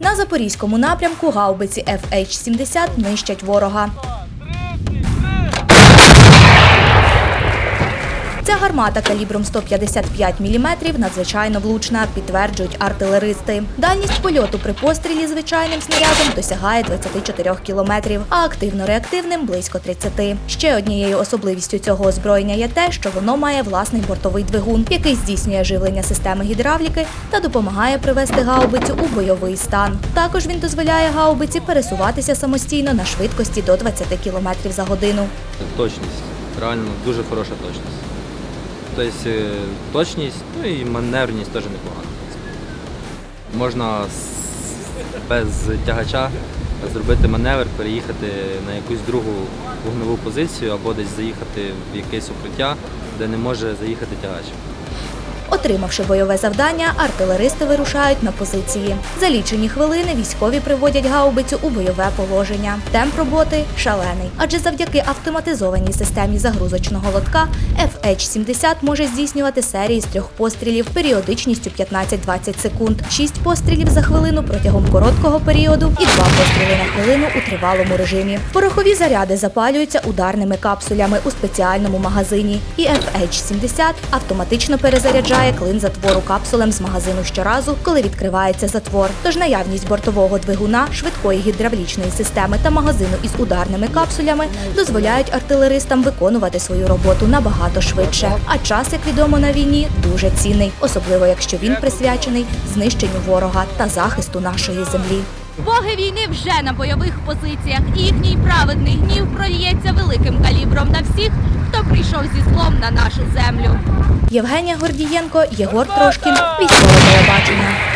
На запорізькому напрямку гаубиці FH-70 нищать ворога. Ця гармата калібром 155 мм надзвичайно влучна, підтверджують артилеристи. Дальність польоту при пострілі звичайним снарядом досягає 24 кілометрів, а активно-реактивним близько 30. Ще однією особливістю цього озброєння є те, що воно має власний бортовий двигун, який здійснює живлення системи гідравліки та допомагає привести гаубицю у бойовий стан. Також він дозволяє гаубиці пересуватися самостійно на швидкості до 20 км за годину. Точність. Реально дуже хороша точність. Тобто е, точність, ну і маневреність теж непогана. Можна без тягача зробити маневр, переїхати на якусь другу вогневу позицію або десь заїхати в якесь укриття, де не може заїхати тягач. Отримавши бойове завдання, артилеристи вирушають на позиції. За лічені хвилини військові приводять гаубицю у бойове положення. Темп роботи шалений, адже завдяки автоматизованій системі загрузочного лотка FH-70 може здійснювати серії з трьох пострілів періодичністю 15-20 секунд, шість пострілів за хвилину протягом короткого періоду і два постріли на хвилину у тривалому режимі. Порохові заряди запалюються ударними капсулями у спеціальному магазині, і FH-70 автоматично перезаряджає клин затвору капсулем з магазину щоразу, коли відкривається затвор. Тож наявність бортового двигуна, швидкої гідравлічної системи та магазину із ударними капсулями дозволяють артилеристам виконувати свою роботу набагато швидше. А час, як відомо на війні, дуже цінний, особливо якщо він присвячений знищенню ворога та захисту нашої землі. Боги війни вже на бойових позиціях, і їхній праведний гнів прольється великим калібром на всіх, хто прийшов зі злом на нашу землю. Євгенія Гордієнко, Єгор Трошкін, військове телебачення.